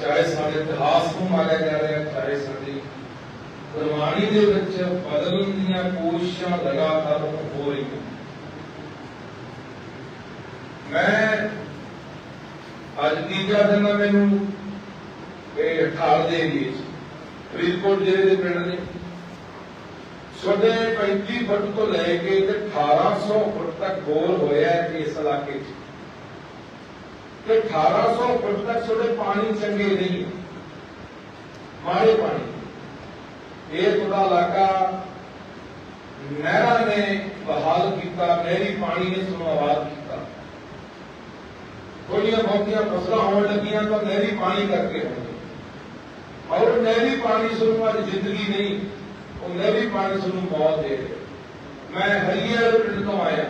ਚਾਹੇ ਸਾਡੇ ਇਤਿਹਾਸ ਨੂੰ ਮਾਰਿਆ ਜਾ ਰਿਹਾ, ਚਾਹੇ ਸਾਡੀ ਗੁਰਬਾਣੀ ਦੇ ਵਿੱਚ ਬਦਲਣ ਦੀਆਂ ਕੋਸ਼ਿਸ਼ਾਂ ਲਗਾਤਾਰ ਹੋ ਰਹੀਆਂ। ਮੈਂ ਅੱਜ ਤੀਜਾ ਦਿਨ ਆ ਮੈਨੂੰ ਇਹ ਠਾਲ ਦੇ ਏਰੀਏ 'ਚ ਫਰੀਦਕੋਟ ਜ਼ਿਲ੍ਹੇ ਦੇ ਪਿੰਡ ਨੇ ਛੋਟੇ 35 ਫੁੱਟ ਤੋਂ ਲੈ ਕੇ ਤੇ 1800 ਫੁੱਟ ਤੱਕ ਗੋਲ ਹੋਇਆ ਇਸ ਇਲਾਕੇ 'ਚ। ਤੇ 1800 ਫੁੱਟ ਤੱਕ ਛੋਟੇ ਪਾਣੀ ਚੰਗੇ ਨਹੀਂ। ਮਾੜੇ ਪਾਣੀ। ਇਹ ਥੋੜਾ ਇਲਾਕਾ ਨਹਿਰਾਂ ਨੇ ਬਹਾਲ ਕੀਤਾ, ਨਹਿਰੀ ਪਾਣੀ ਨੇ ਸਮਾਵਾਦ ਕੀਤਾ। ਥੋੜੀਆਂ ਬਹੁਤੀਆਂ ਫਸਲਾਂ ਹੋਣ ਲੱਗੀਆਂ ਤਾਂ ਨਹਿਰੀ ਪਾਣੀ ਕਰਕੇ ਹੋਣਗੇ ਔਰ ਨਹਿਰੀ ਪਾਣੀ ਸਾਨੂੰ ਅੱਜ ਜ਼ਿੰਦਗੀ ਨਹੀਂ, ਉਹ ਨਹਿਰੀ ਪਾਣੀ ਸਾਨੂੰ ਮੌਤ ਦੇ ਰਿਹਾ। ਮੈਂ ਹਰੀਆ ਦੇ ਪਿੰਡ ਤੋਂ ਆਇਆ।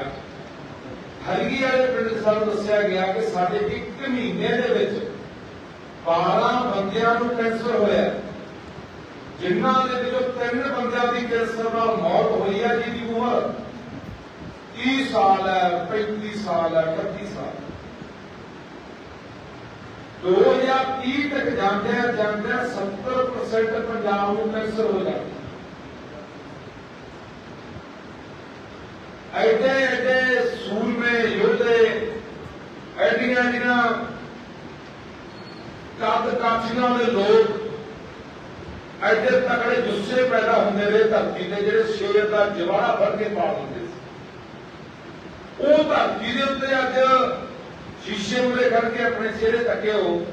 ਅੱਜ ਹਰੀਆ ਦੇ ਪਿੰਡ ਸਾਨੂੰ ਦੱਸਿਆ ਗਿਆ ਕਿ ਸਾਡੇ ਇੱਕ ਮਹੀਨੇ ਦੇ ਵਿੱਚ 12 ਬੰਦਿਆਂ ਨੂੰ ਕੈਂਸਰ ਹੋਇਆ ਜਿਨ੍ਹਾਂ ਦੇ ਵਿੱਚੋਂ ਤਿੰਨ ਬੰਦਿਆਂ ਦੀ ਕੈਂਸਰ ਨਾਲ ਮੌਤ ਹੋਈ ਹੈ, ਜਿਹਦੀ ਉਮਰ 30 ਸਾਲ ਹੈ 35 ਸਾਲ ਹੈ 31 ਸਾਲ 2030 ਤੱਕ ਜਾਂਦੇ ਜਾਂਦੇ 70% ਪੰਜਾਬ ਨੂੰ ਕੈਂਸਰ ਹੋ ਜਾਂਦਾ ਐਡੇ ਐਡੇ ਯੋਧੇ ਐਡੀਆਂ ਐਡੀਆਂ ਕੱਦ ਕਾਠੀਆਂ ਦੇ ਲੋਕ ਐਡੇ ਤਕੜੇ ਜੁੱਸੇ ਪੈਦਾ ਹੁੰਦੇ ਨੇ ਧਰਤੀ ਤੇ ਜਿਹੜੇ ਸ਼ੇਰ ਦਾ ਜਵਾੜਾ ਫੜ ਕੇ ਪਾੜ ਦਿੰਦੇ ਸੀ। ਉਹ ਧਰਤੀ ਦੇ ਉੱਤੇ ਅੱਜ ਸ਼ੀਸ਼ੇ ਮੁਰੇ ਕਰਕੇ ਆਪਣੇ ਚਿਹਰੇ ਤੱਕੇ ਹੋ।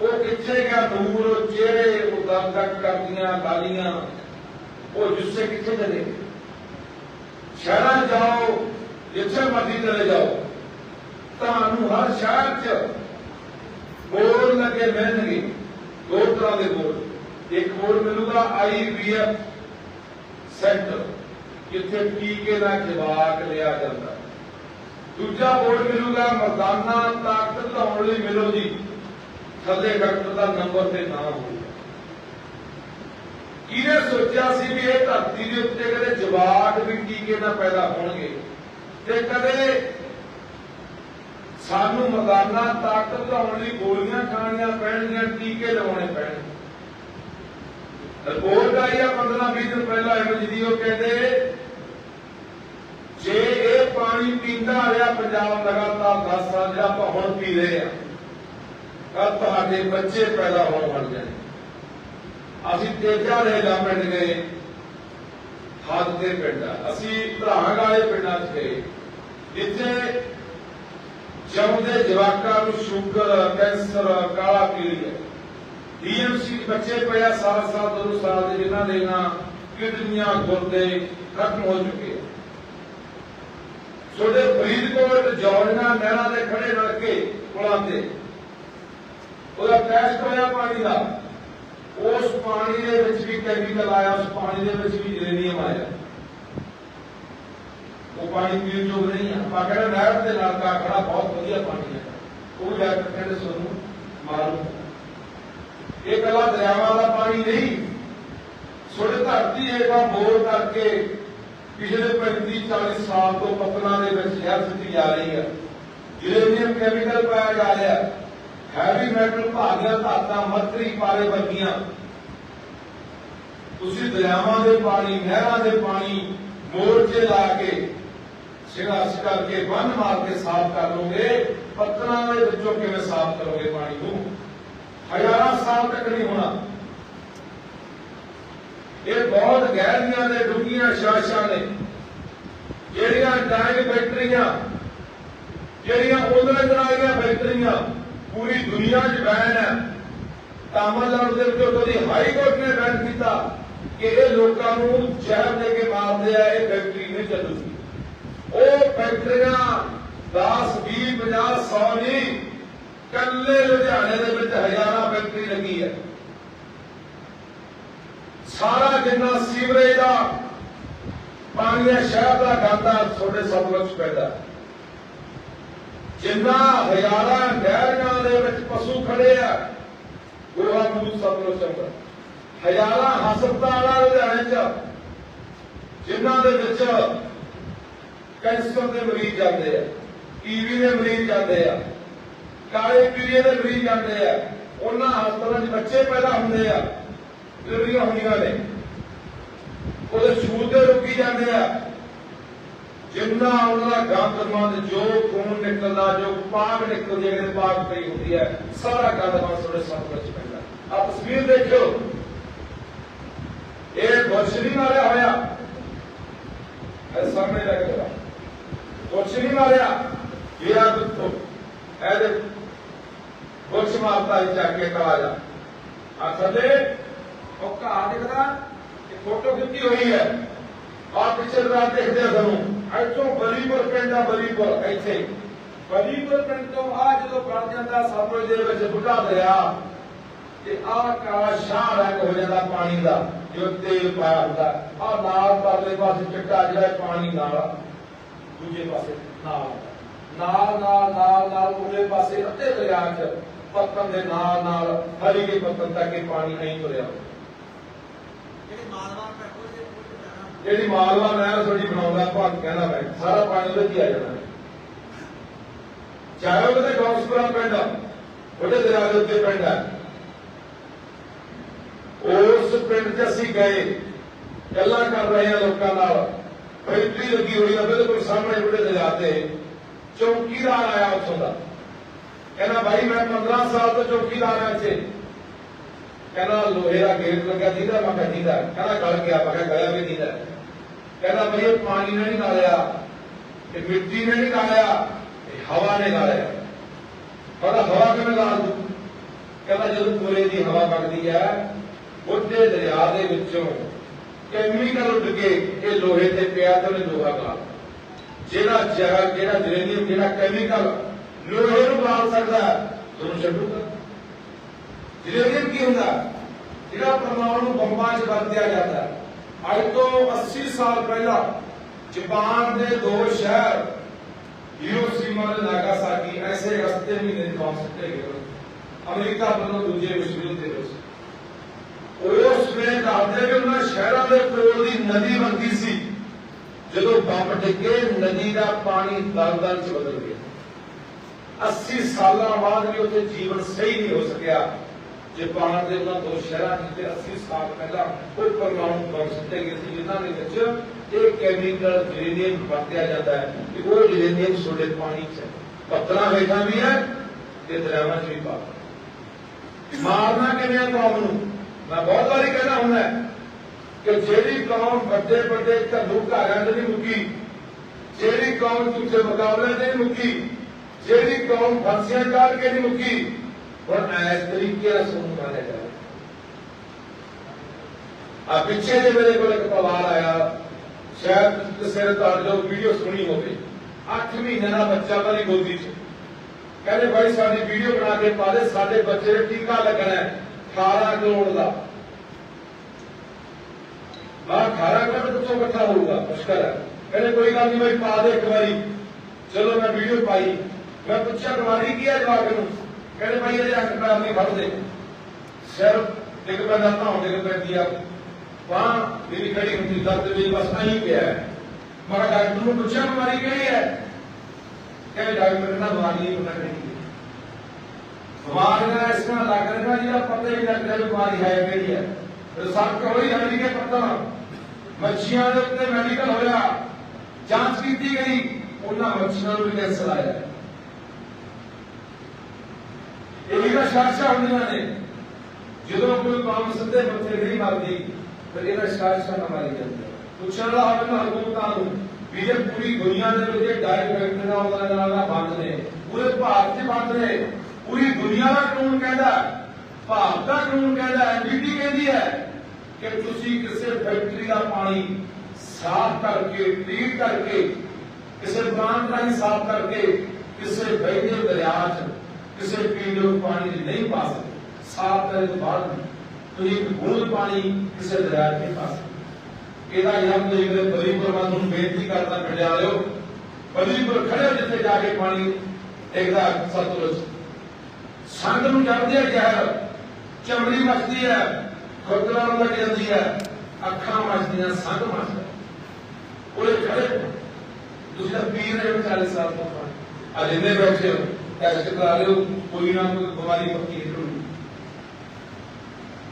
ਉਹ ਕਿੱਥੇ ਗਿਆ ਦੂਰ ਚਿਹਰੇ, ਉਹ ਦਮ ਤੱਕ ਕਰਦੀਆਂ ਗਾਲੀਆਂ, ਉਹ ਜੁੱਸੇ ਕਿੱਥੇ ਚਲੇ ਸ਼ਹਿਰਾਂ ਜਾਓ ਜਿੱਥੇ ਮਰਜ਼ੀ ਚਲੇ ਜਾਓ। ਤੁਹਾਨੂੰ ਹਰ ਸ਼ਹਿਰ 'ਚ ਬੋਰਡ ਲੱਗੇ ਮਿਲਣਗੇ। ਦੋ ਤਰ੍ਹਾਂ ਦੇ ਬੋਰਡ ਇੱਕ ਬੋਰਡ ਮਿਲੂਗਾ ਆਈਵੀਐਫ ਸੈਂਟਰ, ਜਿੱਥੇ ਟੀਕੇ ਦਾ ਜਵਾਬ ਲਿਆ ਜਾਂਦਾ। ਦੂਜਾ ਬੋਰਡ ਮਿਲੂਗਾ ਮਰਦਾਨਾ, ਤਾਕਤ ਵਧਾਉਣ ਲਈ ਮਿਲੋ ਜੀ। ਥੱਲੇ ਡਾਕਟਰ ਦਾ ਨੰਬਰ ਤੇ ਨਾਮ ਹੋਊਗਾ ਕਿਹਨੇ ਸੋਚਿਆ ਸੀ ਵੀ ਇਹ ਧਰਤੀ ਦੇ ਉੱਤੇ ਕਦੇ ਜਵਾਕ ਵੀ ਟੀਕੇ ਨਾਲ ਪੈਦਾ ਹੋਣਗੇ? ਤੇ ਕਦੇ ਸਾਨੂੰ ਮਰਦਾਨਾ ਤਾਕਤ ਵਧਾਉਣ ਲਈ ਗੋਲੀਆਂ ਖਾਣੀਆਂ ਪੈਣਗੀਆਂ, ਟੀਕੇ ਲਵਾਉਣੇ ਪੈਣਗੇ। ਰਿਪੋਰਟ ਆਈ ਆ 15 20 ਦਿਨ ਪਹਿਲਾਂ ਐਮਜੀ ਉਹ ਕਹਿੰਦੇ, ਜੇ ਇਹ ਪਾਣੀ ਪੀਂਦਾ ਰਿਹਾ ਪੰਜਾਬ ਲਗਾਤਾਰ 10 ਸਾਲ ਜਿਹੜਾ ਆਪਾਂ ਹੁਣ ਪੀ ਰਹੇ ਆ ਕੱਲ ਤੁਹਾਡੇ ਬੱਚੇ ਪੈਦਾ ਹੋਣ ਬਣ ਜਾਣੇ ਅਸੀਂ ਤੇਜਾ ਦੇ ਲਾ ਨੇ ਗਏ ਦੇ ਪਿੰਡ ਆ। ਅਸੀਂ ਧਰਾਂਗ ਵਾਲੇ ਪਿੰਡਾਂ 'ਚ ਗਏ। ਜਿੱਥੇ ਜੰਮਦੇ ਜਵਾਕਾਂ ਨੂੰ ਸ਼ੂਗਰ, ਕੈਂਸਰ, ਕਾਲਾ ਪੀਲੀਆ ਡੀਐਮਸੀ ਬੱਚੇ ਪਿਆ ਸਾਲ ਸਾਲ, ਦੋ ਸਾਲ ਦੇ, ਜਿਨ੍ਹਾਂ ਦੇ ਨਾ ਕਿਡਨੀਆਂ, ਗੁਰਦੇ ਖਤਮ ਹੋ ਚੁੱਕੇ ਆ। ਫਰੀਦਕੋਟ ਜੌੜੀਆਂ ਨਹਿਰਾਂ ਦੇ ਖੜੇ ਲੜਕੇ ਪੁਲਾਂ ਤੇ। ਉਹਦਾ ਟੈਸਟ ਹੋਇਆ ਪਾਣੀ ਦਾ। ਉਸ ਪਾਣੀ ਦੇ ਵਿੱਚ ਵੀ ਕੈਮੀਕਲ ਆਇਆ, ਉਸ ਪਾਣੀ ਦੇ ਵਿੱਚ ਵੀ ਯੂਰੇਨੀਅਮ ਆਇਆ। ਉਹ ਪਾਣੀ ਪੀਣ ਯੋਗ ਨਹੀਂ ਹੈ ਆਪਾਂ ਕਹਿੰਦੇ ਨਹਿਰ ਦੇ ਨਾਲ ਦਾ ਖੜਾ ਬਹੁਤ ਵਧੀਆ ਪਾਣੀ ਹੈ। ਉਹ ਜਾ ਕੇ ਕਹਿੰਦੇ ਸਾਨੂੰ ਮਾਲੂਮ ਇਹ ਕੱਲਾ ਦਰਿਆਵਾਂ ਦਾ ਪਾਣੀ ਨਹੀਂ। ਛੋਟੇ ਧਰਤੀ ਹੇਠਾਂ ਬੋਰ ਕਰਕੇ ਪਿਛਲੇ 35 40 ਸਾਲ ਤੋਂ ਪਤਨਾ ਦੇ ਵਿੱਚ ਸ਼ਹਿਰ ਸਿੱਟੀ ਜਾ ਰਹੀ ਹੈ। ਯੂਰੇਨੀਅਮ ਕੈਮੀਕਲ ਪਾਇਆ ਜਾ ਰਿਹਾ। ਹੈ ਹੈਵੀ ਮੈਟਲ ਧਾਤਾਂ ਮਰਕਰੀ ਪਾਰੇ ਵਰਗੀਆਂ ਤੁਸੀਂ ਦਰਿਆਵਾਂ ਦੇ ਪਾਣੀ, ਨਹਿਰਾਂ ਦੇ ਪਾਣੀ, ਮੋਰਚੇ ਲਾ ਕੇ ਸੰਘਰਸ਼ ਕਰਕੇ ਬੰਨ ਮਾਰ ਕੇ ਸਾਫ਼ ਕਰ ਲੋਗੇ ਪੱਤਰਾਂ ਦੇ ਵਿੱਚੋਂ ਕਿਵੇਂ ਸਾਫ਼ ਕਰੋਗੇ ਪਾਣੀ ਨੂੰ? ਹਜ਼ਾਰਾਂ ਸਾਲ ਤੱਕ ਨਹੀਂ ਹੋਣਾ। ਇਹ ਬਹੁਤ ਗਹਿਰੀਆਂ ਨੇ ਡੂੰਘੀਆਂ ਸ਼ਾਸ਼ਾਂ ਨੇ, ਜਿਹੜੀਆਂ ਡਾਇਨ ਫੈਕਟਰੀਆਂ ਜਿਹੜੀਆਂ ਉਧਰ ਵਾਲੀਆਂ ਫੈਕਟਰੀਆਂ ਪੂਰੀ ਦੁਨੀਆ 'ਚ ਬੈਨ ਹੈ। ਤਾਮਿਲਨਾਡੂ ਦੇ ਵਿੱਚ ਉਹਦੀ ਹਾਈ ਕੋਰਟ ਨੇ ਬੈਨ ਕੀਤਾ ਕਿ ਇਹ ਲੋਕਾਂ ਨੂੰ ਜ਼ਹਿਰ ਦੇ ਕੇ ਮਾਰਦੇ ਆ, ਇਹ ਫੈਕਟਰੀ ਨਹੀਂ ਚੱਲੂਗੀ ਉਹ ਫੈਕਟਰੀਆਂ 10 20 50 100 ਨਹੀਂ ਕੱਲੇ ਲੁਧਿਆਣੇ ਦੇ ਵਿੱਚ ਹਜ਼ਾਰਾਂ ਫੈਕਟਰੀ ਲੱਗੀ ਹੈ। ਸਾਰਾ ਜਿੰਨਾ ਸੀਵਰੇਜ ਦਾ, ਪਾਣੀ ਹੈ ਸ਼ਹਿਰ ਦਾ ਗੰਦਾ, ਤੁਹਾਡੇ ਸਤਲੁਜ 'ਚ ਪੈਂਦਾ। ਜਿੰਨਾ ਹਜ਼ਾਰਾਂ ਗਹਿਰੀਆਂ ਦੇ ਵਿੱਚ ਪਸ਼ੂ ਖੜੇ ਆ ਗੋਹਾ ਮੂਤ ਸਤਲੁਜ ਚੰਗਾ। ਹਜ਼ਾਰਾਂ ਹਸਪਤਾਲਾਂ ਲੁਧਿਆਣੇ 'ਚ ਜਿਨ੍ਹਾਂ ਦੇ ਵਿੱਚ ਕੈਂਸਰ ਦੇ ਮਰੀਜ਼ ਜਾਂਦੇ ਆ ਟੀਵੀ ਦੇ ਮਰੀਜ਼ ਜਾਂਦੇ ਆ, ਕਾਲੇ ਪੀਲੀਏ ਦੇ ਮਰੀਜ਼ ਜਾਂਦੇ ਆ, ਉਹਨਾਂ ਹਸਪਤਾਲਾਂ 'ਚ ਬੱਚੇ ਪੈਦਾ ਹੁੰਦੇ ਆ ਡਿਲੀਵਰੀਆਂ ਹੁੰਦੀਆਂ ਨੇ। ਉਹਦੇ ਛੂਤ ਦੇ ਰੁਕੀ ਜਾਂਦੇ ਆ ਜਿੰਨਾ ਉਹਨਾਂ ਦਾ ਗੰਦਮੰਦ ਜੋ ਖੂਨ ਨਿਕਲਦਾ, ਜੋ ਪਾਗ ਨਿਕਲਦੀ ਹੈ ਪਾਗ ਪਈ ਹੁੰਦੀ ਹੈ। ਸਾਰਾ ਗੰਦਮੰਦ ਤੁਹਾਡੇ ਸਭ ਵਿੱਚ ਪੈਂਦਾ। ਆ ਤਸਵੀਰ ਦੇਖਿਓ। ਇਹ ਬੁਰਸ਼ ਨਹੀਂ ਮਾਰਿਆ ਹੋਇਆ। ਇਹ ਸਾਹਮਣੇ ਲੱਗ ਰਿਹਾ ਬੁਰਸ਼ ਨਹੀਂ ਮਾਰਿਆ ਇਹ ਆ ਦੇਖੋ ਇਹ ਦੇ ਬੁਰਸ਼ ਹੀ ਚੱਕ ਕੇ ਕਲਾ ਜਾ। ਆ ਥੱਲੇ। ਉਹ ਘਾਹ ਦਿਖਦਾ। ਇਹ ਫੋਟੋ ਖਿੱਚੀ ਹੋਈ ਹੈ। ਆ ਪਿੱਛੇ ਰਾਤ ਦੇਖਦੇ ਆ ਤੁਹਾਨੂੰ। ਇੱਥੋਂ ਬਲੀਪੁਰ ਪਿੰਡ ਬਲੀਪੁਰ, ਇੱਥੇ। ਬਲੀਪੁਰ ਪਿੰਡ ਤੋਂ ਆ ਜਦੋਂ ਬਣ ਜਾਂਦਾ ਸਤਲੁਜ ਦੇ ਵਿੱਚ ਬੁੱਢਾ ਦਰਿਆ, ਤੇ ਆ ਕਾਲਾ ਰੰਗ ਹੋ ਜਾਂਦਾ ਪਾਣੀ ਦਾ ਜੋ ਤੇਲ ਪਾਇਆ ਹੁੰਦਾ। ਆ ਨਾਲ ਪਰਲੇ ਪਾਸੇ ਚਿੱਟਾ ਜਿਹੜਾ ਪਾਣੀ ਨਾਲ, ਦੂਜੇ ਪਾਸੇ ਨਾਲ। ਨਾਲ ਨਾਲ ਨਾਲ ਨਾਲ ਉਹਦੇ ਪਾਸੇ ਅੱਧੇ ਦਰਿਆ 'ਚ ਪੱਤਨ ਦੇ ਨਾਲ ਨਾਲ ਹਰੀ ਦੇ ਪੱਤਨ ਤੱਕ ਇਹ ਪਾਣੀ ਨਹੀਂ ਤੁਰਿਆ। ਜਿਹੜੀ ਮਾਲਵਾ ਪੈਟਰੋਲ ਦੇ ਜਿਹੜੀ ਮਾਲਵਾ ਨਹਿਰ ਥੋੜੀ ਬਣਾਉਂਦਾ ਭਾਗ ਕਹਿੰਦਾ ਮੈਂ। ਸਾਰਾ ਪਾਣੀ ਉਹਦੇ 'ਚ ਆ ਜਾਣਾ। ਚਾਹੇ ਉਹਦੇ ਗੌਸਪੁਰਾ ਪਿੰਡ ਉਹਦੇ ਦਰਿਆ ਦੇ ਉੱਤੇ ਪਿੰਡ ਹੈ ਉਸ ਪਿੰਡ 'ਚ ਅਸੀਂ ਗਏ, ਗੱਲਾਂ ਕਰ ਰਹੇ ਹਾਂ ਲੋਕਾਂ ਨਾਲ। ਫੈਕਟਰੀ ਲੱਗੀ ਹੋਈ ਆ, ਬਿਲਕੁਲ ਸਾਹਮਣੇ ਉਹਦੇ ਦਰਿਆ ਤੇ। ਚੌਕੀਦਾਰ ਆਇਆ ਉੱਥੋਂ ਦਾ। ਕਹਿੰਦਾ, ਭਾਈ, ਮੈਂ 15 ਸਾਲ ਤੋਂ ਚੌਕੀਦਾਰ ਹਾਂ ਇੱਥੇ। ਕਹਿੰਦਾ, ਲੋਹੇ ਦਾ ਗੇਟ ਲੱਗਾ ਦੀਦਾ ਮੈਂ ਕਿਹਾ ਕਹਿੰਦਾ, ਗਲ ਗਿਆ। ਮੈਂ ਕਿਹਾ, ਗਲਿਆ ਵੀ ਦੀਦਾ ਕਹਿੰਦਾ ਭਈ ਇਹ ਪਾਣੀ ਨੇ ਨਹੀਂ ਗਾਲਿਆ ਇਹ ਮਿੱਟੀ ਨੇ ਨਹੀਂ ਗਾਲਿਆ ਇਹ ਹਵਾ ਨੇ ਗਾਲਿਆ ਕਹਿੰਦਾ ਹਵਾ ਕਿਵੇਂ ਗਾਲ ਦੂ? ਕਹਿੰਦਾ ਜਦੋਂ ਪੂਰੇ ਦੀ ਹਵਾ ਵਗਦੀ ਹੈ ਬੁੱਢੇ ਦਰਿਆ ਦੇ ਵਿੱਚੋਂ ਕੈਮੀਕਲ ਉੱਡ ਕੇ ਇਹ ਲੋਹੇ ਤੇ ਪਿਆ ਤੇ ਉਹਨੇ ਲੋਹਾ ਗਾਲ ਜਿਹੜਾ ਜ਼ਹਿਰ ਜਿਹੜਾ ਜਰੇਨੀਅਮ ਜਿਹੜਾ ਕੈਮੀਕਲ ਲੋਹੇ ਨੂੰ ਗਾਲ ਸਕਦਾ ਤੁਹਾਨੂੰ ਛੱਡੂਗਾ। ਜਰੇਨੀਅਮ ਕੀ ਹੁੰਦਾ? ਜਿਹੜਾ ਪਰਮਾਣੂ ਬੰਬਾਂ 'ਚ ਵਰਤਿਆ ਜਾਂਦਾ ਹੈ। ਅੱਜ ਤੋਂ 80 ਸਾਲ ਪਹਿਲਾਂ ਜਾਪਾਨ ਦੇ ਦੋ ਸ਼ਹਿਰ ਹੀਰੋਸ਼ੀਮਾ ਤੇ ਨਾਗਾਸਾਕੀ ਐਸੇ ਰਸਤੇ ਮਹੀਨੇ ਦੇ ਬੰਬ ਸੁੱਟੇ ਅਮਰੀਕਾ ਵੱਲੋਂ ਦੂਜੇ ਵਿਸ਼ਵ ਦੇ ਵਿੱਚ। ਉਸ ਵੇਲੇ ਦੱਸਦੇ ਕਿ ਉਹਨਾਂ ਸ਼ਹਿਰਾਂ ਦੇ ਕੋਲ ਦੀ ਨਦੀ ਵਗਦੀ ਸੀ, ਜਦੋਂ ਬੰਬ ਡਿੱਗੇ, ਨਦੀ ਦਾ ਪਾਣੀ ਦਲਦਲ 'ਚ ਬਦਲ ਗਿਆ। 80 ਸਾਲਾਂ ਬਾਅਦ ਵੀ ਉੱਥੇ ਜੀਵਨ ਸਹੀ ਨਹੀਂ ਹੋ ਸਕਿਆ। ਜਾਪਾਨ ਦੇ ਉਹਨਾਂ ਦੋ ਸ਼ਹਿਰਾਂ ਜਿੱਥੇ 80 ਸਾਲ ਪਹਿਲਾਂ ਉਹ ਪਰਮਾਣੂ ਬੰਬ ਸੁੱਟੇ ਗਏ ਸੀ, ਜਿਨ੍ਹਾਂ ਦੇ ਵਿੱਚ ਇਹ ਕੈਮੀਕਲ ਜਰੇਨੀਅਮ ਵਰਤਿਆ ਜਾਂਦਾ ਹੈ ਕਿ ਉਹ ਜਰੇਨੀਅਮ ਤੁਹਾਡੇ ਪਾਣੀ 'ਚ ਹੈ। ਹੇਠਾਂ ਵੀ ਹੈ ਤੇ ਦਰਿਆਵਾਂ 'ਚ ਵੀ ਪਾ ਮਾਰਨਾ ਕਿਵੇਂ ਹੈ ਕੌਮ ਨੂੰ ਮੈਂ ਬਹੁਤ ਵਾਰੀ ਕਹਿੰਦਾ ਹੁੰਦਾ ਕਿ ਜਿਹੜੀ ਕੌਮ ਵੱਡੇ ਵੱਡੇ ਘੱਲੂ 'ਚ ਨਹੀਂ ਮੁੱਕੀ, ਜਿਹੜੀ ਕੌਮ ਝੂਠੇ ਮੁਕਾਬਲੇ 'ਚ ਨਹੀਂ ਮੁੱਕੀ, ਜਿਹੜੀ ਕੌਮ ਫਾਂਸੀਆਂ ਚਾੜ ਕੇ ਨਹੀਂ ਮੁੱਕੀ ਹੁਣ ਐਸ ਤਰੀਕੇ ਨਾਲ ਆ ਪਿੱਛੇ ਜੇ ਮੇਰੇ ਕੋਲ ਇੱਕ ਪਰਿਵਾਰ ਆਇਆ। ਸ਼ਾਇਦ ਕਿਸੇ ਨੇ ਤੁਹਾਡੇ ਜੋ ਵੀਡੀਓ ਸੁਣੀ ਹੋਵੇ। 8 ਮਹੀਨੇ ਦਾ ਬੱਚਾ ਉਹਦੀ ਗੋਦੀ 'ਚ ਕਹਿੰਦੇ ਭਾਈ ਸਾਡੀ ਵੀਡੀਓ ਬਣਾ ਕੇ ਪਾ ਦੇ, ਸਾਡੇ ਬੱਚੇ ਦੇ ਟੀਕਾ ਲੱਗਣਾ ਹੈ 18 ਕਰੋੜ ਦਾ। ਬਾਹਰ 18 ਕਰੋੜ ਕਿੱਥੋਂ ਇਕੱਠਾ ਹੋਊਗਾ? ਮੁਸ਼ਕਲ ਹੈ ਕਹਿੰਦੇ, ਕੋਈ ਗੱਲ ਨਹੀਂ ਭਾਈ, ਪਾ ਦੇ ਇੱਕ ਵਾਰੀ। ਚਲੋ, ਮੈਂ ਵੀਡੀਓ ਪਾਈ। ਮੈਂ ਪੁੱਛਿਆ ਬਿਮਾਰੀ ਕੀ ਹੈ ਜਵਾਕ ਨੂੰ? ਕਹਿੰਦੇ ਭਾਈ ਇਹਦੇ ਅੱਖ ਪੈਰ ਨਹੀਂ ਵੱਧਦੇ। ਸਿਰ ਡਿੱਗ ਪੈਂਦਾ ਤਾਂ ਡਿੱਗ ਪੈਂਦੀ ਆ। ਬਾਹ ਮੇਰੀ ਖੜੀ ਹੁੰਦੀ, ਦਰਦ ਵੀ ਬਸ ਆਈ ਪਿਆ। ਹੈ। ਮੈਂ ਕਿਹਾ ਡਾਕਟਰ ਨੂੰ ਪੁੱਛਿਆ, ਬਿਮਾਰੀ ਕਿਹੜੀ ਹੈ? ਕਹਿੰਦੇ ਡਾਕਟਰ ਕਹਿੰਦਾ ਬਿਮਾਰੀ ਨਹੀਂ, ਪਤਾ ਕਿਹੜੀ ਹੈ ਬਿਮਾਰੀਆਂ ਇਸ ਤਰ੍ਹਾਂ ਲੱਗ ਰਿਹਾ ਜਿਹਦਾ ਪਤਾ ਹੀ ਨਹੀਂ ਲੱਗਦਾ ਵੀ ਬਿਮਾਰੀ ਹੈ ਕਿਹੜੀ ਹੈ। ਰਿਸਰਚ ਹੋਈ ਜਾਂਦੀ ਕਿ ਪਤਾ ਮੱਛੀਆਂ ਦੇ ਉੱਤੇ ਮੈਡੀਕਲ ਹੋਇਆ। ਜਾਂਚ ਕੀਤੀ ਗਈ। ਉਹਨਾਂ ਮੱਛੀਆਂ ਨੂੰ ਵੀ ਕੈਂਸਰ ਆਇਆ ਇਹ ਸ਼ਾਸ਼ਾ ਹੁੰਦੀਆਂ ਨੇ। ਜਦੋਂ ਕੋਈ ਕੰਮ ਸਿੱਧੇ ਮੱਥੇ ਨਹੀਂ ਮਾਰਦੀ ਫਿਰ ਇਹਦਾ ਸ਼ਾਸ਼ਾ ਨਾ ਮਾਰੀ ਜਾਂਦਾ। ਪੁੱਛਣ ਵਾਲਾ ਹੋਵੇ ਨਾ ਹਕੂਮਤਾਂ ਨੂੰ ਵੀ ਇਹ ਪੂਰੀ ਦੁਨੀਆ ਦੇ ਵਿੱਚ ਇਹ ਡਾਇਰੈਕਟ ਫੈਕਟਰੀਆਂ ਉਹਦਾ ਨਾਲ ਬੰਦ ਨੇ, ਪੂਰੇ ਭਾਰਤ 'ਚ ਬੰਦ ਨੇ, ਪੂਰੀ ਦੁਨੀਆ ਦਾ ਕਾਨੂੰਨ ਕਹਿੰਦਾ ਭਾਰਤ ਦਾ ਕਾਨੂੰਨ ਕਹਿੰਦਾ ਹੈ ਕਹਿੰਦੀ ਹੈ ਕਿ ਤੁਸੀਂ ਕਿਸੇ ਫੈਕਟਰੀ ਦਾ ਪਾਣੀ ਸਾਫ਼ ਕਰਕੇ ਟ੍ਰੀਟ ਕਰਕੇ, ਕਿਸੇ ਪ੍ਰਾਂਤ ਰਾਹੀਂ ਸਾਫ਼ ਕਰਕੇ, ਕਿਸੇ ਵੈਦੇ ਦਰਿਆ 'ਚ ਕਿਸੇ ਪੀਣ ਯੋਗ ਪਾਣੀ 'ਚ ਨਹੀਂ ਪਾ ਸਕਦੇ। ਸਾਫ਼ ਕਰਨ ਤੋਂ ਬਾਅਦ ਤੁਸੀਂ ਇੱਕ ਬੂੰਦ ਪਾਣੀ ਕਿਸੇ ਦਰਿਆ 'ਚ ਨਹੀਂ ਪਾ ਸਕਦੇ। ਇਹਦਾ ਯਾਦ ਦੇਖਦੇ ਬਲੀਪੁਰ ਮੈਂ ਤੁਹਾਨੂੰ ਬੇਨਤੀ ਕਰਦਾ ਪਿੰਡਿਆ ਲਿਓ ਬਲੀਪੁਰ ਖੜੇ ਜਿੱਥੇ ਜਾ ਕੇ ਪਾਣੀ ਦੇਖਦਾ ਸਤਲੁਜ ਸੰਗ ਨੂੰ ਚੜਦੀ ਹੈ ਜ਼ਹਿਰ। ਚਮੜੀ ਮੱਚਦੀ ਹੈ। ਖੁਰਦਰਾ ਨੂੰ ਲੱਗ ਜਾਂਦੀ ਹੈ। ਅੱਖਾਂ ਮੱਚਦੀਆਂ, ਸੰਗ ਮੱਚਦਾ। ਉਹਦੇ ਖੜੇ ਤੁਸੀਂ ਤਾਂ ਪੀਰ ਰਹੇ 40 ਸਾਲ ਤੋਂ। ਆ ਜਿੰਨੇ ਬੈਠੇ ਹੋ। ਟੈਸਟ ਕਰਾ ਲਿਓ ਕੋਈ ਨਾ ਕੋਈ ਬਿਮਾਰੀ ਪੱਕੀ ਨਿਕਲੂ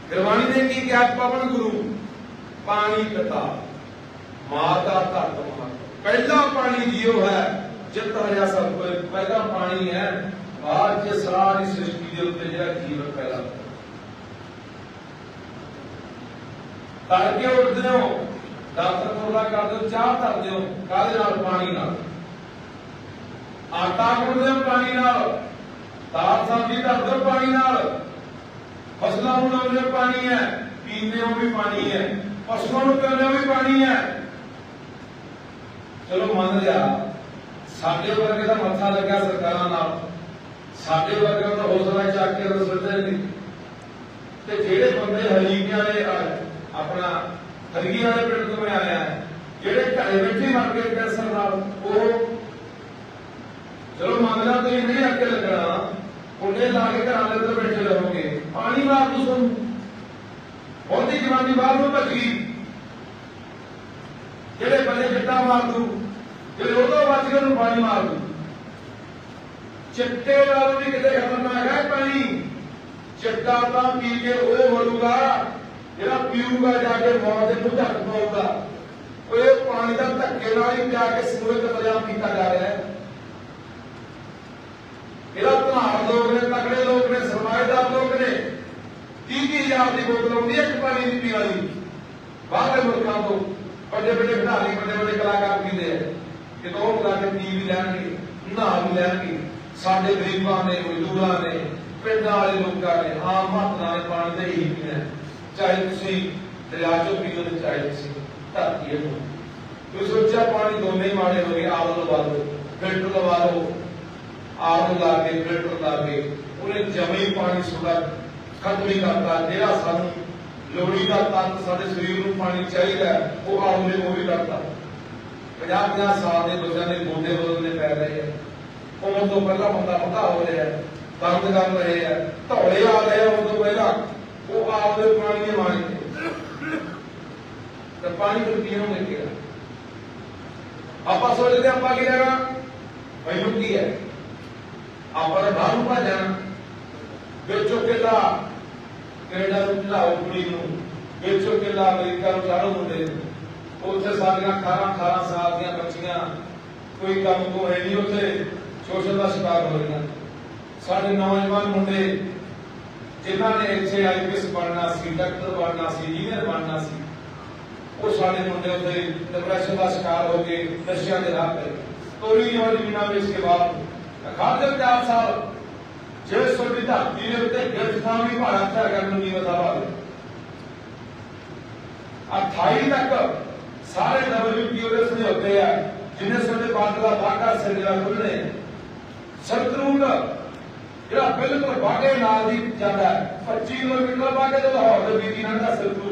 ਗੁਰਬਾਣੀ ਨੇ ਕੀ ਕਿਹਾ ਪਵਨ ਗੁਰੂ ਪਾਣੀ ਪਿਤਾ ਮਾਤਾ ਧਰਤ ਮਹਾ ਪਹਿਲਾ ਪਾਣੀ ਜੀਉ ਹੈ ਜਿਤ ਹਰਿਆ ਸਭ ਕੋਈ ਪਹਿਲਾ ਪਾਣੀ ਹੈ ਬਾਅਦ ਚ ਸਾਰੀ ਸ੍ਰਿਸ਼ਟੀ ਦੇ ਉੱਤੇ ਜਿਹੜਾ ਜੀਵਨ ਪੈਦਾ ਹੁੰਦਾ ਤੜਕੇ ਉੱਠਦੇ ਹੋ ਡਾਕਟਰ ਕੋਲਾ ਕਰਦੇ ਹੋ ਚਾਹ ਧਰਦੇ ਹੋ ਕਾਹਦੇ ਨਾਲ ਪਾਣੀ ਨਾਲ ਆਟਾ ਗੁੰਨਦੇ ਪਾਣੀ ਨਾਲ, ਦਾਲ ਸਬਜ਼ੀ ਧਰਦੇ ਪਾਣੀ ਨਾਲ। ਫਸਲਾਂ ਨੂੰ ਲਾਉਂਦੇ ਪਾਣੀ ਹੈ, ਪੀਂਦੇ ਹੋ ਵੀ ਪਾਣੀ ਹੈ, ਪਸ਼ੂਆਂ ਨੂੰ ਪਿਆਉਂਦੇ ਵੀ ਪਾਣੀ ਹੈ। ਚਲੋ ਮੰਨ ਲਿਆ, ਸਾਡੇ ਵਰਗੇ ਦਾ ਮੱਥਾ ਲੱਗਿਆ ਸਰਕਾਰਾਂ ਨਾਲ, ਸਾਡੇ ਵਰਗੇ ਦਾ ਹੌਸਲਾ ਚੱਕ ਕੇ ਰਸੋਦੇ ਨਹੀਂ। ਤੇ ਜਿਹੜੇ ਬੰਦੇ ਹਰੀਕਿਆਂ ਨੇ ਆਪਣਾ ਹਰੀਆਂ ਵਾਲੇ ਪਿੰਡ ਤੋਂ ਮੈਂ ਆਇਆ, ਜਿਹੜੇ ਘਰੇ ਬੈਠੇ ਮਰ ਗਏ ਕੈਂਸਰ ਨਾਲ, ਉਹ ਚਲੋ ਮੰਨਦਾ ਤੁਸੀਂ ਨਹੀਂ ਅੱਗੇ ਲੱਗਣਾ। ਉਹਨੇ ਲਾ ਕੇ ਘਰਾਂ ਦੇ ਅੰਦਰ ਬੈਠੇ ਰਹੋਗੇ। ਪਾਣੀ ਮਾਰ ਦੂ ਤੁਹਾਨੂੰ ਬਹੁਤੀ ਜਵਾਨੀ ਬਾਹਰ ਨੂੰ ਭੱਜ ਗਈ। ਜਿਹੜੇ ਬੰਦੇ ਚਿੱਟਾ ਮਾਰ ਦੂ, ਜਿਹੜੇ ਉਹਦੋਂ ਬਚ ਗਏ ਉਹਨੂੰ ਪਾਣੀ ਮਾਰ ਦੂ। ਚਿੱਟੇ ਨਾਲ ਵੀ ਕਿਤੇ ਖਤਰਨਾਕ ਹੈ ਪਾਣੀ। ਚਿੱਟਾ ਤਾਂ ਪੀ ਕੇ ਉਹ ਮਰੂਗਾ, ਜਿਹੜਾ ਪੀਊਗਾ ਜਾ ਕੇ ਮੌਤ ਦੇ ਮੂੰਹ ਧੱਕ ਪਾਊਗਾ ਉਹ ਪਾਣੀ ਦਾ ਧੱਕੇ ਨਾਲ ਹੀ ਜਾ ਕੇ ਸੂਰਜ ਤੇ ਬਲਿਆਮ ਕੀਤਾ ਜਾ ਰਿਹਾ ਹੈ। ਇਹਦਾ ਧਨਾਰ ਲੋਕ ਨੇ, ਤਕੜੇ ਲੋਕ ਨੇ ਸਰਮਾਏਦਾਰ ਲੋਕ ਨੇ। 30 ਹਜ਼ਾਰ ਦੀ ਬੋਤਲ ਆਉਂਦੀ ਹੈ, ਇੱਕ ਪਾਣੀ ਦੀ ਪੀਣ ਵਾਲੀ? ਬਾਹਰਲੇ ਮੁਲਕਾਂ ਤੋਂ ਵੱਡੇ ਵੱਡੇ ਖਿਡਾਰੀ, ਵੱਡੇ ਵੱਡੇ ਕਲਾਕਾਰ ਪੀਂਦੇ ਆ। ਕਿ ਦੋ ਮੁਲਾ ਕੇ ਪੀ ਵੀ ਲੈਣਗੇ, ਨਹਾ ਵੀ ਲੈਣਗੇ। ਸਾਡੇ ਗਰੀਬਾਂ ਨੇ, ਮਜ਼ਦੂਰਾਂ ਨੇ, ਪਿੰਡਾਂ ਵਾਲੇ ਲੋਕਾਂ ਨੇ ਆਮ ਹੱਥ ਨਾਲ ਪਾਣੀ ਦੇ ਹੀ ਪੀਣਾ ਹੈ। ਚਾਹੇ ਤੁਸੀਂ ਦਰਿਆ ਚੋਂ ਪੀਓ ਤੇ ਚਾਹੇ ਤੁਸੀਂ ਧਰਤੀ ਹੇਠੋਂ। ਤੁਸੀਂ ਸੋਚਿਆ ਪਾਣੀ ਦੋਨੇ ਹੀ ਮਾੜੇ ਹੋ ਗਏ ਆਲੋ ਲਵਾ ਲਓ ਫਿਲਟਰ ਲਵਾ ਲਓ ਆਲੋ ਲਾ ਕੇ, ਫਿਲਟਰ ਲਾ ਕੇ, ਉਹਨੇ ਜਮੇ ਪਾਣੀ ਸੁਦਾ ਖਤਮ ਹੀ ਕਰਤਾ। ਜਿਹੜਾ ਸਾਨੂੰ ਲੋੜੀ ਦਾ ਤੱਤ ਸਾਡੇ ਸਰੀਰ ਨੂੰ ਪਾਣੀ ਚਾਹੀਦਾ ਉਹ ਆਲੋ ਉਹ ਵੀ ਕਰਤਾ। 50 50 ਸਾਲ ਦੇ ਬੱਚਿਆਂ ਦੇ ਗੋਡੇ ਬਦਲਨੇ ਪੈ ਰਹੇ ਆ ਉਮਰ ਤੋਂ ਪਹਿਲਾਂ ਬੰਦਾ ਮੋਟਾ ਹੋ ਰਿਹਾ ਦਰਦ ਕਰ ਰਹੇ ਆ ਧੌਲੇ ਆ ਰਹੇ ਆ ਉਦੋਂ ਪਹਿਲਾਂ। ਉਹ ਆਪਦੇ ਪਾਣੀ ਦੇ ਮਾਣੀ ਤੇ ਪਾਣੀ ਫਿਰ ਪੀਣੋਂ ਮਿਲੇਗਾ ਆਪਾਂ ਸੋਚਦੇ ਆਪਾਂ ਕੀ ਲੈਣਾ? ਮੈਨੂੰ ਕੀ ਹੈ। ਆਪਾਂ ਬਾਹਰ ਨੂੰ ਵੇਚੋ ਕਿਲਾ ਕੈਨੇਡਾ ਨੂੰ ਚੜਾਓ ਕੁੜੀ ਨੂੰ। ਵੇਚੋ ਕਿਲਾ ਅਮਰੀਕਾ ਨੂੰ ਚਾੜੋ ਮੁੰਡੇ ਉੱਥੇ ਸਾਡੀਆਂ 18 18 ਸਾਲ ਦੀਆਂ ਬੱਚੀਆਂ। ਕੋਈ ਕੰਮ ਕੋ ਹੈ ਨਹੀਂ ਉੱਥੇ। ਸ਼ੋਸ਼ਣ ਦਾ ਸ਼ਿਕਾਰ ਹੋ ਰਹੀਆਂ। ਸਾਡੇ ਨੌਜਵਾਨ ਮੁੰਡੇ, ਜਿਨ੍ਹਾਂ ਨੇ ਇੱਥੇ ਆਈਪੀਐਸ ਬਣਨਾ ਸੀ, ਡਾਕਟਰ ਬਣਨਾ ਸੀ ਇੰਜੀਨੀਅਰ ਬਣਨਾ ਸੀ, ਉਹ ਸਾਡੇ ਮੁੰਡੇ ਉੱਥੇ ਡਿਪਰੈਸ਼ਨ ਦਾ ਸ਼ਿਕਾਰ ਹੋ ਕੇ ਨਸ਼ਿਆਂ ਦੇ ਰਾਹ ਤੇ ਤੋਰੀ ਔਰ ਬਿਨਾ ਵੇਚ ਕੇ ਬਾਹਰ ਖਾਦੇ ਚਾਰ ਸਾਲ ਜੇ ਸੋਡੀ ਧਰਤੀ ਦੇ ਉੱਤੇ ਗਿਰਫਤਾਰ ਵੀ ਭਾੜਾ ਅੱਛਾ ਕਰਨ ਨੂੰ ਨਹੀਂ ਬਤਾ 28 ਤੱਕ ਸਾਰੇ ਡਬਲਯੂਟੀਓ ਦੇ ਸਮਝੌਤੇ ਆ, ਜਿੰਨੇ ਸਾਡੇ ਬਾਟ ਦਾ ਸਿਰਜਣਾ ਖੁੱਲਣੇ ਸਰਤਰੂਲ ਜਿਹੜਾ ਬਿਲਕੁਲ ਬਾਗੇ ਨਾਲ ਦੀ ਜਾਂਦਾ 25 ਕਿਲੋਮੀਟਰ ਬਾਗੇ ਤੋਂ ਲਾਹੌਰ ਦੇ ਬੀਜੀ ਨਾਲ ਦਾ ਸਰਤਰੂਲ